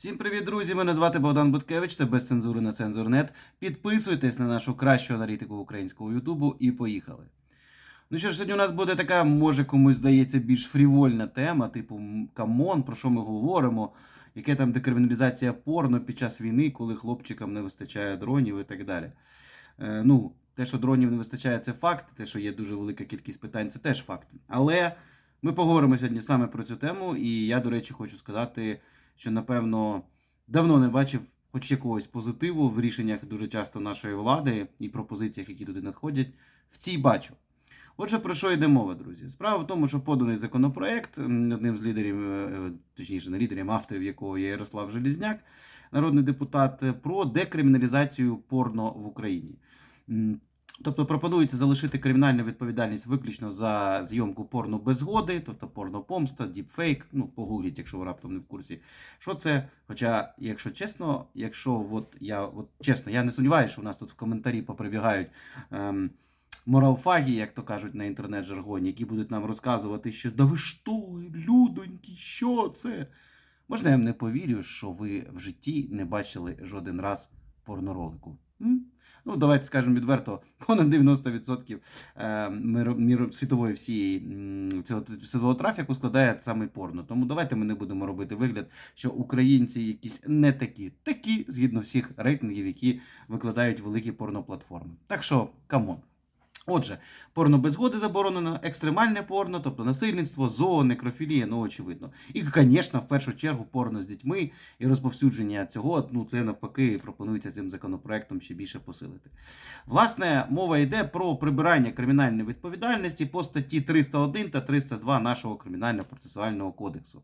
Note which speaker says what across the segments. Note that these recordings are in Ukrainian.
Speaker 1: Всім привіт, друзі! Мене звати Богдан Буткевич, це без цензури на цензурнет. Підписуйтесь на нашу кращу аналітику українського Ютубу і поїхали. Ну що ж, сьогодні у нас буде така, може комусь здається, більш фрівольна тема, типу камон, про що ми говоримо, яке там декриміналізація порно під час війни, коли хлопчикам не вистачає дронів і так далі. Е, ну, те, що дронів не вистачає, це факт. Те, що є дуже велика кількість питань, це теж факт. Але ми поговоримо сьогодні саме про цю тему, і я, до речі, хочу сказати, що напевно давно не бачив хоч якогось позитиву в рішеннях дуже часто нашої влади і пропозиціях, які туди надходять. В цій бачу. Отже, про що йде мова, друзі? Справа в тому, що поданий законопроект одним з лідерів, е, точніше, не лідерів, авторів якого є Ярослав Желізняк, народний депутат, е, про декриміналізацію порно в Україні. Тобто пропонується залишити кримінальну відповідальність виключно за зйомку порно без згоди, тобто порнопомста, діпфейк. Ну, погугліть, якщо ви раптом не в курсі. Що це? Хоча, якщо чесно, якщо от я от чесно, я не сумніваюся, що у нас тут в коментарі поприбігають ем, моралфаги, як то кажуть на інтернет-жаргоні, які будуть нам розказувати, що да ви що, людоньки, що це? Можна я вам не повірю, що ви в житті не бачили жоден раз порноролику. М? Ну, давайте скажемо відверто, понад 90% е, міру світової всієї цього світового трафіку складає саме порно. Тому давайте ми не будемо робити вигляд, що українці якісь не такі, такі, згідно всіх рейтингів, які викладають великі порноплатформи. Так що, камон. Отже, порно без згоди заборонено, екстремальне порно, тобто насильництво, зоо, некрофілія, ну очевидно. І, звісно, в першу чергу порно з дітьми і розповсюдження цього, ну це навпаки пропонується цим законопроектом ще більше посилити. Власне, мова йде про прибирання кримінальної відповідальності по статті 301 та 302 нашого кримінального процесуального кодексу.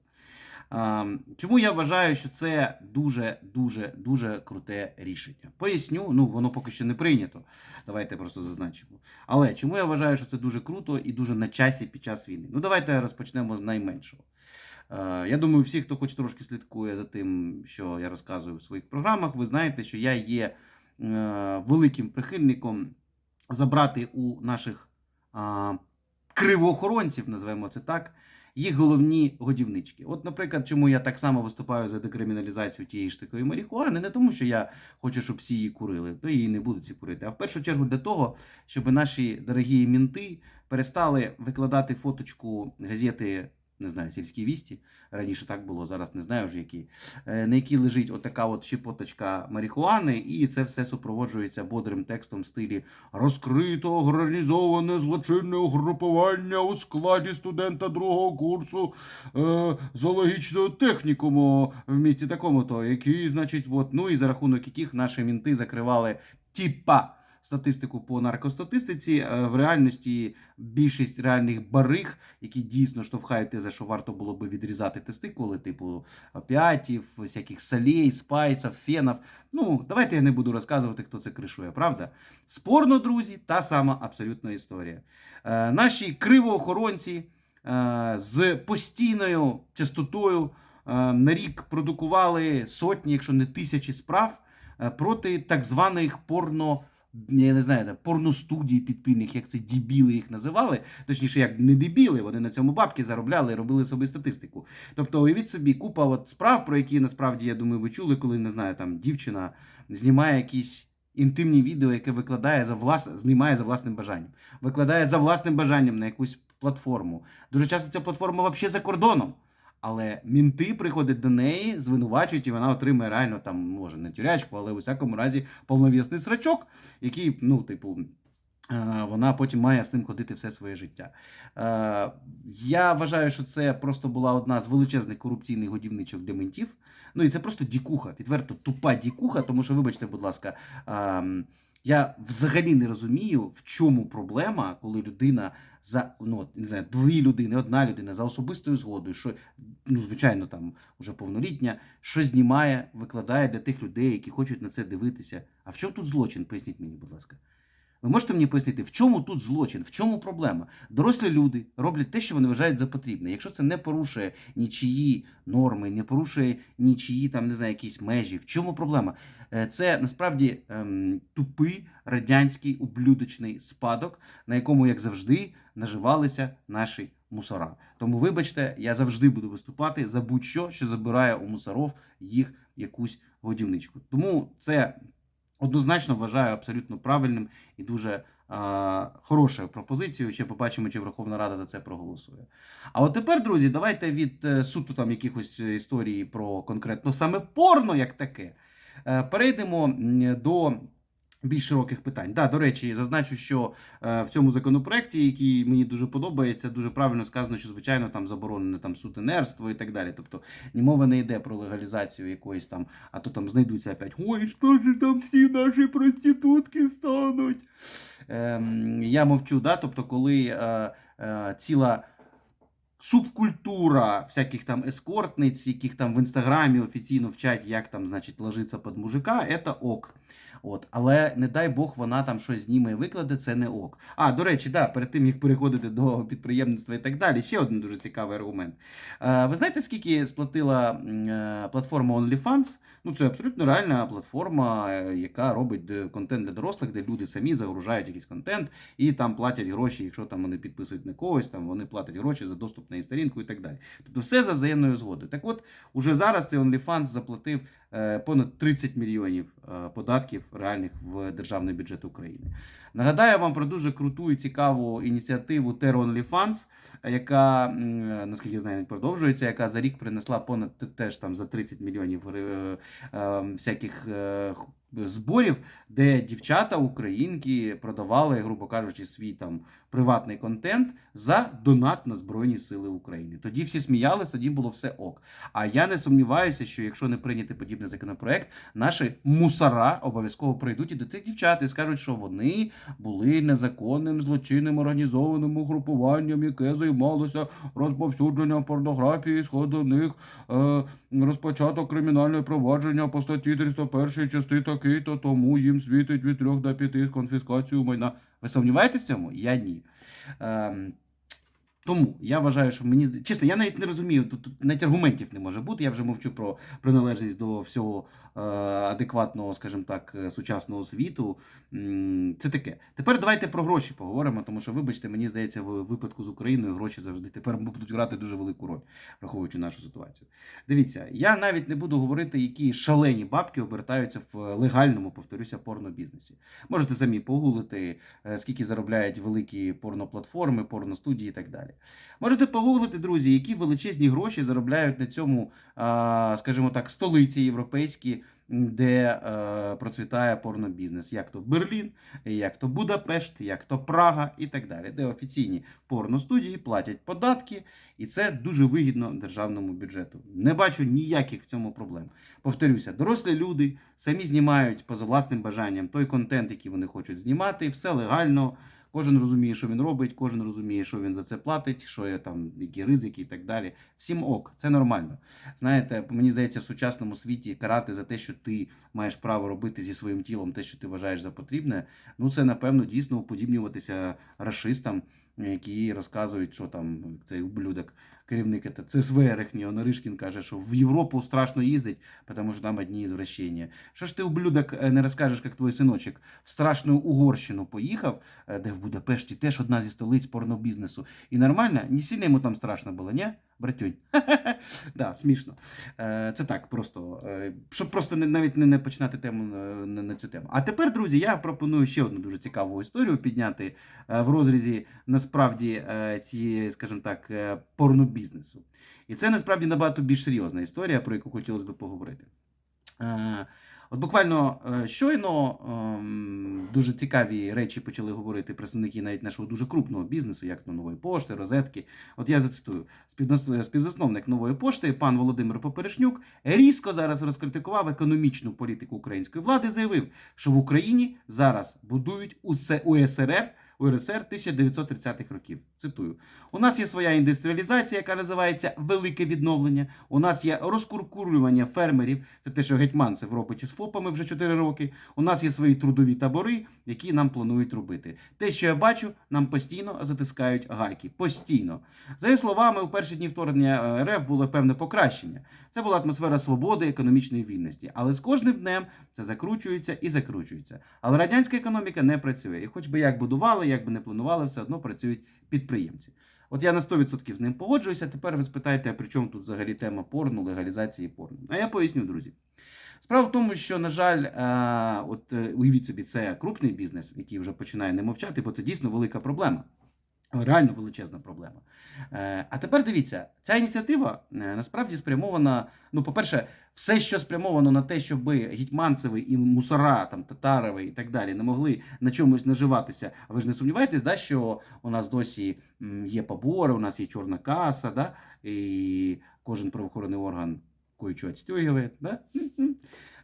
Speaker 1: А, Чому я вважаю, що це дуже дуже дуже круте рішення? Поясню, ну воно поки що не прийнято. Давайте просто зазначимо. Але чому я вважаю, що це дуже круто і дуже на часі під час війни? Ну давайте розпочнемо з найменшого. Е, Я думаю, всі, хто хоч трошки слідкує за тим, що я розказую в своїх програмах, ви знаєте, що я є е, великим прихильником забрати у наших кривоохоронців, називаємо це так, їх головні годівнички. От, наприклад, чому я так само виступаю за декриміналізацію тієї ж такої марихуани, не тому, що я хочу, щоб всі її курили, то її не будуть ці курити, а в першу чергу для того, щоб наші дорогі мінти перестали викладати фоточку газети. Не знаю, сільські вісті. Раніше так було, зараз не знаю вже які. е, На якій лежить отака от щепоточка марихуани, і це все супроводжується бодрим текстом в стилі розкрито організоване злочинне угрупування у складі студента другого курсу е, зоологічного технікуму в місті такому-то, який, значить, от, ну і за рахунок яких наші мінти закривали тіпа статистику по наркостатистиці. Е, В реальності більшість реальних бариг, які дійсно штовхають те, за що варто було би відрізати тестикули, типу опіатів, всяких солей, спайсів, фенів. Ну, давайте я не буду розказувати, хто це кришує, правда? Спорно, друзі, та сама абсолютна історія. Е, наші кривоохоронці е, з постійною частотою на рік продукували сотні, якщо не тисячі справ проти так званих порно. Я не знаю, там, порностудій підпільних, як це дебіли їх називали. Точніше, як не дебіли, вони на цьому бабки заробляли і робили собі статистику. Тобто, уявіть собі, купа от справ, про які насправді, я думаю, ви чули, коли не знаю, там дівчина знімає якісь інтимні відео, яке викладає за влас... знімає за власним бажанням, викладає за власним бажанням на якусь платформу. Дуже часто ця платформа взагалі за кордоном. Але мінти приходять до неї, звинувачують, і вона отримує реально там, може, не тюрячку, але у всякому разі повновісний срачок, який, ну, типу, е, вона потім має з ним ходити все своє життя. Е, Я вважаю, що це просто була одна з величезних корупційних годівничок для ментів. Ну і це просто дікуха, відверто тупа дікуха, тому що, вибачте, будь ласка, ем, я взагалі не розумію, в чому проблема, коли людина за ну не знаю, дві людини, одна людина за особистою згодою, що ну звичайно там уже повнолітня, що знімає, викладає для тих людей, які хочуть на це дивитися. А в чому тут злочин? Поясніть мені, будь ласка. Ви можете мені пояснити, в чому тут злочин, в чому проблема? Дорослі люди роблять те, що вони вважають за потрібне. Якщо це не порушує нічиї норми, не порушує нічиї там, не знаю, якісь межі. В чому проблема? Е, Це насправді ем, тупий радянський ублюдочний спадок, на якому, як завжди, наживалися наші мусора. Тому, вибачте, я завжди буду виступати за будь-що, що забирає у мусоров їх якусь годівничку. Тому це однозначно вважаю абсолютно правильним і дуже а, хорошою пропозицією. Ще побачимо, чи Верховна Рада за це проголосує. А от тепер, друзі, давайте від е, суто там якихось е, історії про конкретно саме порно, як таке, е, перейдемо до. Більш широких питань. Да, до речі, зазначу, що е, в цьому законопроекті, який мені дуже подобається, дуже правильно сказано, що звичайно там заборонене там сутенерство і так далі. Тобто ні мова не йде про легалізацію якоїсь там, а то там знайдуться опять ой, що ж там всі наші проститутки стануть. Ем, я мовчу, да? тобто, коли е, е, ціла субкультура всяких там ескортниць, яких там в інстаграмі офіційно вчать, як там, значить, ложиться під мужика, это ок. От. Але не дай Бог, вона там щось зніме і викладе, це не ок. А, до речі, да, перед тим як переходити до підприємництва і так далі, ще один дуже цікавий аргумент. Е, ви знаєте, скільки сплатила е, платформа OnlyFans? Ну, це абсолютно реальна платформа, е, яка робить е, контент для дорослих, де люди самі загружають якийсь контент і там платять гроші, якщо там вони підписують на когось, там вони платять гроші за доступ на її сторінку і так далі. Тобто все за взаємною згодою. Так от, уже зараз цей OnlyFans заплатив понад 30 мільйонів е, податків реальних в державний бюджет України. Нагадаю вам про дуже круту і цікаву ініціативу Terra OnlyFans, яка, наскільки я знаю, продовжується, яка за рік принесла понад теж там за 30 мільйонів е, е, всяких е, зборів, де дівчата, українки продавали, грубо кажучи, свій там приватний контент за донат на Збройні Сили України. Тоді всі сміялись, тоді було все ок. А я не сумніваюся, що якщо не прийняти подібний законопроект, наші мусора обов'язково прийдуть і до цих дівчат і скажуть, що вони були незаконним злочинним організованим угрупуванням, яке займалося розповсюдженням порнографії, сходу них е, розпочато кримінальне провадження по статті 301 частини такий, то тому їм світить від 3 до 5 з конфіскацією майна. Ви сумніваєтесь в цьому? Я ні. Ем, тому я вважаю, що мені чесно, я навіть не розумію, тут, навіть аргументів не може бути. Я вже мовчу про приналежність до всього адекватного, скажімо так, е, сучасного світу. Це таке. Тепер давайте про гроші поговоримо, тому що, вибачте, мені здається, в випадку з Україною гроші завжди тепер будуть грати дуже велику роль, враховуючи нашу ситуацію. Дивіться, я навіть не буду говорити, які шалені бабки обертаються в легальному, повторюся, порнобізнесі. Можете самі погуглити, е, скільки заробляють великі порноплатформи, порностудії і так далі. Можете погуглити, друзі, які величезні гроші заробляють на цьому, скажімо так, столиці європейські, де е, процвітає порнобізнес. Як то Берлін, як то Будапешт, як то Прага і так далі, де офіційні порностудії платять податки, і це дуже вигідно державному бюджету. Не бачу ніяких в цьому проблем. Повторюся, дорослі люди самі знімають поза власним бажанням той контент, який вони хочуть знімати, все легально. Кожен розуміє, що він робить, кожен розуміє, що він за це платить, що є там, які ризики і так далі. Всім ок, це нормально. Знаєте, мені здається, в сучасному світі карати за те, що ти маєш право робити зі своїм тілом те, що ти вважаєш за потрібне, ну це напевно дійсно уподібнюватися расистам, які розказують, що там цей ублюдок, керівник ЦСВ Рехні, Оноришкін каже, що в Європу страшно їздить, тому що там одні извращення. Що ж ти, ублюдок, е, не розкажеш, як твій синочок в страшну Угорщину поїхав, е, де в Будапешті теж одна зі столиць порнобізнесу. І нормально, не сильно йому там страшно було, ні? Братюнь. да, смішно. Е, Це так, просто, щоб просто навіть не, починати тему на, цю тему. А тепер, друзі, я пропоную ще одну дуже цікаву історію підняти в розрізі насправді цієї, скажімо так, е, порнобізнесу. І це насправді набагато більш серйозна історія, про яку хотілося б поговорити. Е, От буквально е, щойно ем, дуже цікаві речі почали говорити представники навіть нашого дуже крупного бізнесу, як то нової пошти, розетки. От я зацитую співзасновник нової пошти, пан Володимир Поперешнюк, різко зараз розкритикував економічну політику української влади. Заявив, що в Україні зараз будують усе УСРР УРСР 1930-х років. Цитую: у нас є своя індустріалізація, яка називається велике відновлення. У нас є розкуркурювання фермерів. Це те, що гетьманцев робить із ФОПами вже 4 роки. У нас є свої трудові табори, які нам планують робити. Те, що я бачу, нам постійно затискають гайки. Постійно. За її словами, у перші дні вторгнення е, РФ було певне покращення. Це була атмосфера свободи, економічної вільності. Але з кожним днем це закручується і закручується. Але радянська економіка не працює. І хоч би як будували, як би не планували, все одно працюють підприємці. От я на 100% з ним погоджуюся. Тепер ви спитаєте, а при чому тут взагалі тема порну, легалізації порну? А я поясню, друзі. Справа в тому, що, на жаль, е, от е, уявіть собі, це крупний бізнес, який вже починає не мовчати, бо це дійсно велика проблема. Реально величезна проблема. Е, А тепер дивіться, ця ініціатива е, насправді спрямована. Ну, по-перше, все, що спрямовано на те, щоб гетьманцеви і мусора, там татарови і так далі не могли на чомусь наживатися. Ви ж не сумніваєтесь, да, що у нас досі є побори, у нас є чорна каса, да, і кожен правоохоронний орган кое-що отстегивает, Да?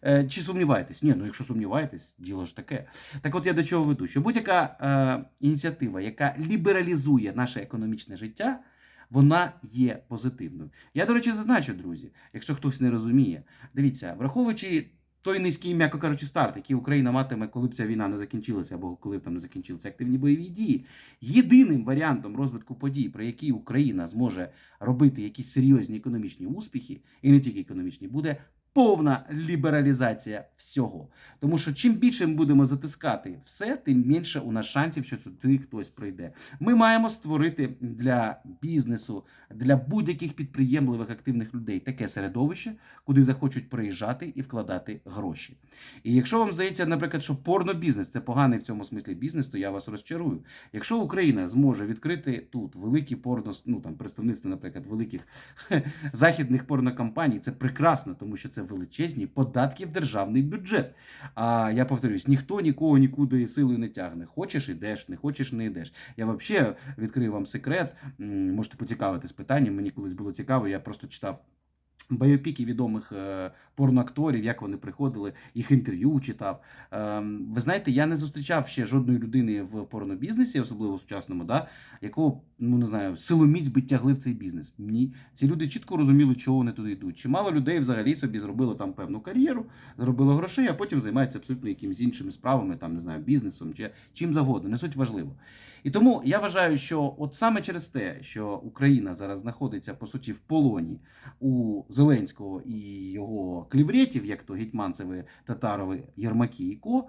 Speaker 1: Е, Чи сумніваєтесь? Ні, ну якщо сумніваєтесь, діло ж таке. Так от я до чого веду, що будь-яка е, ініціатива, яка лібералізує наше економічне життя, вона є позитивною. Я, до речі, зазначу, друзі, якщо хтось не розуміє, дивіться, враховуючи той низький, м'яко кажучи, старт, який Україна матиме, коли б ця війна не закінчилася, або коли б там не закінчилися активні бойові дії, єдиним варіантом розвитку подій, при якій Україна зможе робити якісь серйозні економічні успіхи, і не тільки економічні, буде повна лібералізація всього. Тому що чим більше ми будемо затискати все, тим менше у нас шансів, що сюди хтось прийде. Ми маємо створити для бізнесу, для будь-яких підприємливих активних людей таке середовище, куди захочуть приїжджати і вкладати гроші. І якщо вам здається, наприклад, що порнобізнес це поганий в цьому смислі бізнес, то я вас розчарую. Якщо Україна зможе відкрити тут великі порно, ну там представництво, наприклад, великих західних порнокомпаній, це прекрасно, тому що це величезні податки в державний бюджет. А я повторюсь, ніхто нікого нікуди силою не тягне. Хочеш ідеш, не хочеш, не йдеш. Я взагалі відкрию вам секрет. Можете поцікавитись питанням. Мені колись було цікаво, я просто читав. Байопіки відомих е, порноакторів, як вони приходили, їх інтерв'ю читав. Ем, ви знаєте, я не зустрічав ще жодної людини в порнобізнесі, особливо в сучасному, да, якого ну не знаю, силоміць би тягли в цей бізнес. Ні, ці люди чітко розуміли, чого вони туди йдуть. Чимало людей взагалі собі зробило там певну кар'єру, зробило грошей, а потім займаються абсолютно якимись іншими справами, там не знаю, бізнесом чи чим завгодно. Не суть важливо. І тому я вважаю, що от саме через те, що Україна зараз знаходиться по суті в полоні у Зеленського і його клівретів, як то гетьманцеви, татарови, Єрмаки і Ко.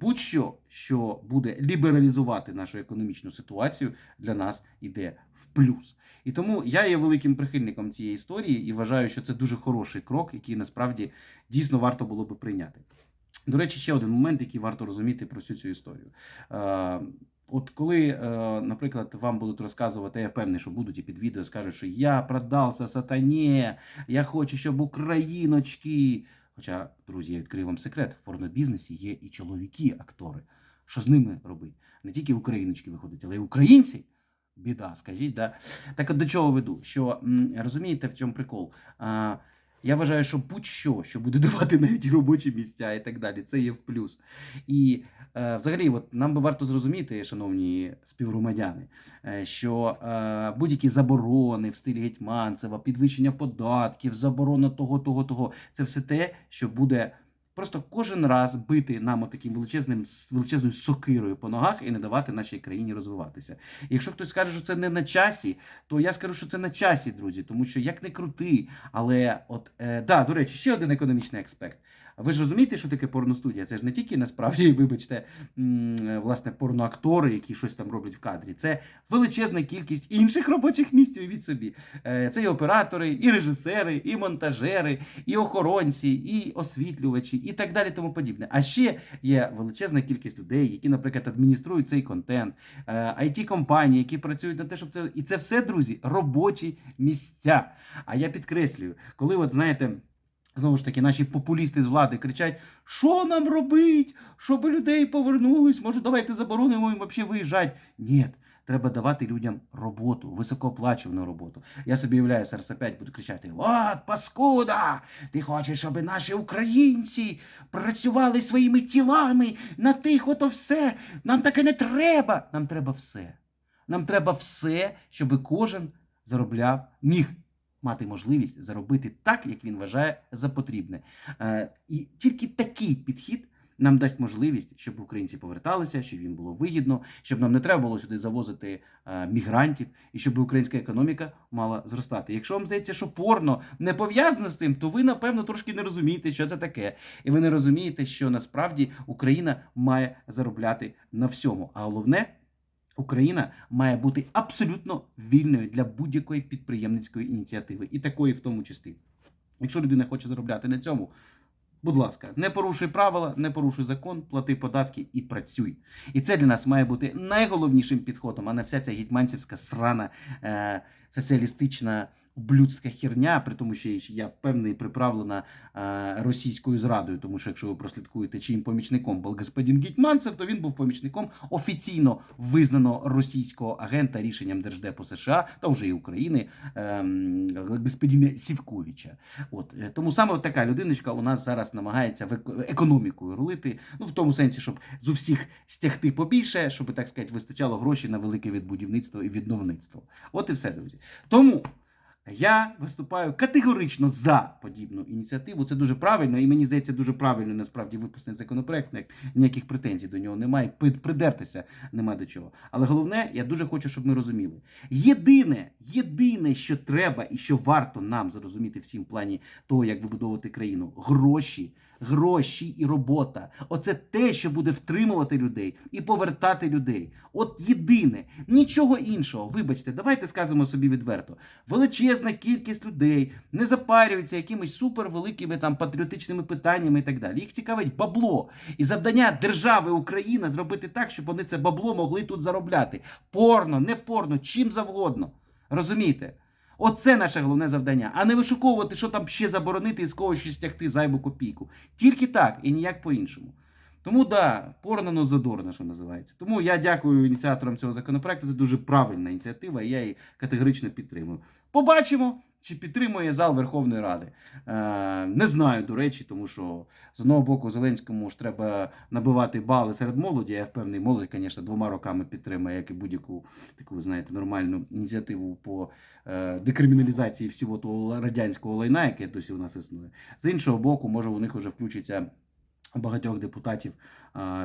Speaker 1: Будь-що, що буде лібералізувати нашу економічну ситуацію, для нас іде в плюс. І тому я є великим прихильником цієї історії і вважаю, що це дуже хороший крок, який насправді дійсно варто було би прийняти. До речі, ще один момент, який варто розуміти про всю цю історію. От коли, е, наприклад, вам будуть розказувати, я впевнений, що будуть і під відео скажуть, що я продався сатані, я хочу, щоб україночки. Хоча, друзі, я відкрию вам секрет, в порнобізнесі є і чоловіки, актори. Що з ними робити? Не тільки україночки виходять, але й українці. Біда, скажіть, да? Так от до чого веду? Що розумієте, в чому прикол? А, я вважаю, що будь-що, що буде давати навіть робочі місця і так далі, це є в плюс. І взагалі, от нам би варто зрозуміти, шановні співгромадяни, е, що е, будь-які заборони в стилі Гетьманцева, підвищення податків, заборона того, того, того, це все те, що буде. Просто кожен раз бити нам таким величезним величезною сокирою по ногах і не давати нашій країні розвиватися. Якщо хтось скаже, що це не на часі, то я скажу, що це на часі, друзі, тому що як не крути, але от е, да, до речі, ще один економічний аспект. Ви ж розумієте, що таке порностудія? Це ж не тільки насправді, вибачте, е, власне, порноактори, які щось там роблять в кадрі. Це величезна кількість інших робочих місць від собі. Е, Це і оператори, і режисери, і монтажери, і охоронці, і освітлювачі, і так далі, тому подібне. А ще є величезна кількість людей, які, наприклад, адмініструють цей контент, it компанії, які працюють на те, щоб це. І це все, друзі, робочі місця. А я підкреслюю, коли, от знаєте. Знову ж таки, наші популісти з влади кричать: що нам робить, щоб людей повернулись? Може, давайте заборонимо їм взагалі виїжджати. Ні, треба давати людям роботу, високооплачувану роботу. Я собі уявляю, зараз опять буду кричати: От, паскуда! Ти хочеш, щоб наші українці працювали своїми тілами на тих ото все. Нам таке не треба. Нам треба все. Нам треба все, щоб кожен заробляв, міг мати можливість заробити так, як він вважає за потрібне. Е, І тільки такий підхід нам дасть можливість, щоб українці поверталися, щоб їм було вигідно, щоб нам не треба було сюди завозити е, мігрантів, і щоб українська економіка мала зростати. Якщо вам здається, що порно не пов'язане з тим, то ви напевно трошки не розумієте, що це таке, і ви не розумієте, що насправді Україна має заробляти на всьому. А головне. Україна має бути абсолютно вільною для будь-якої підприємницької ініціативи, і такої в тому числі. Якщо людина хоче заробляти на цьому, будь ласка, не порушуй правила, не порушуй закон, плати податки і працюй. І це для нас має бути найголовнішим підходом, а не вся ця гетьманцівська срана е, соціалістична. Ублюдська херня, при тому, що я впевнений, приправлена е, російською зрадою. Тому що якщо ви прослідкуєте, чиїм помічником був господин Гетьманцев, то він був помічником офіційно визнаного російського агента рішенням Держдепу США та вже і України ем, господина Сівковича. От е, тому саме от така людиночка у нас зараз намагається економікою рулити. Ну в тому сенсі, щоб з усіх стягти побільше, щоб так сказати, вистачало грошей на велике відбудівництво і відновництво. От і все, друзі. Тому. Я виступаю категорично за подібну ініціативу. Це дуже правильно, і мені здається, дуже правильно насправді виписаний законопроект. ніяк- Ніяких претензій до нього немає. Придертися немає до чого. Але головне, я дуже хочу, щоб ми розуміли. Єдине, єдине, що треба і що варто нам зрозуміти всім в плані того, як вибудовувати країну, гроші. Гроші і робота. Оце те, що буде втримувати людей і повертати людей. От єдине, нічого іншого. Вибачте, давайте скажемо собі відверто. Величезна кількість людей не запарюються якимись супервеликими там патріотичними питаннями і так далі. Їх цікавить бабло. І завдання держави Україна зробити так, щоб вони це бабло могли тут заробляти. Порно, не порно, чим завгодно. Розумієте? Оце наше головне завдання, а не вишуковувати, що там ще заборонити і з когось ще стягти зайву копійку. Тільки так і ніяк по-іншому. Тому да, порнано задорно, що називається. Тому я дякую ініціаторам цього законопроекту. Це дуже правильна ініціатива, і я її категорично підтримую. Побачимо, чи підтримує зал Верховної Ради. Е, не знаю, до речі, тому що з одного боку Зеленському ж треба набивати бали серед молоді. Я впевнений, молодь, звісно, двома роками підтримує, як і будь-яку таку, знаєте, нормальну ініціативу по е, декриміналізації всього того радянського лайна, яке досі у нас існує. З іншого боку, може у них вже включиться. Багатьох депутатів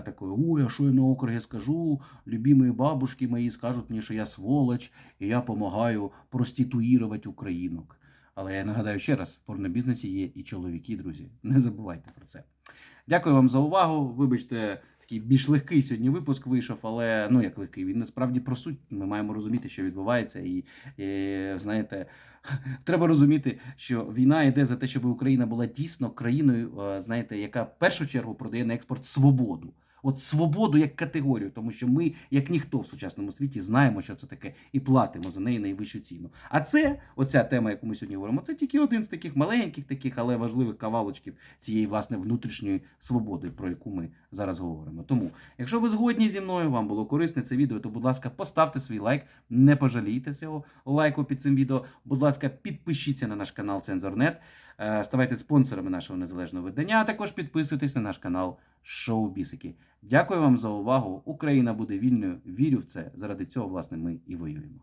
Speaker 1: такої, у, я що я на округі скажу? Любімі бабушки мої скажуть мені, що я сволоч, і я допомагаю проституїрувати українок. Але я нагадаю ще раз: в порнобізнесі є і чоловіки, друзі. Не забувайте про це. Дякую вам за увагу. Вибачте, такий більш легкий сьогодні випуск вийшов, але ну як легкий, він насправді про суть. Ми маємо розуміти, що відбувається, і, і знаєте, треба розуміти, що війна йде за те, щоб Україна була дійсно країною, е, знаєте, яка в першу чергу продає на експорт свободу. От свободу як категорію, тому що ми, як ніхто в сучасному світі, знаємо, що це таке, і платимо за неї найвищу ціну. А це, оця тема, яку ми сьогодні говоримо, це тільки один з таких маленьких, таких, але важливих кавалочків цієї власне внутрішньої свободи, про яку ми зараз говоримо. Тому, якщо ви згодні зі мною, вам було корисне це відео, то будь ласка, поставте свій лайк, не пожалійте цього лайку під цим відео. Будь ласка, підпишіться на наш канал Цензорнет, ставайте спонсорами нашого незалежного видання, а також підписуйтесь на наш канал Шоу Бісики. Дякую вам за увагу. Україна буде вільною. Вірю в це. Заради цього, власне, ми і воюємо.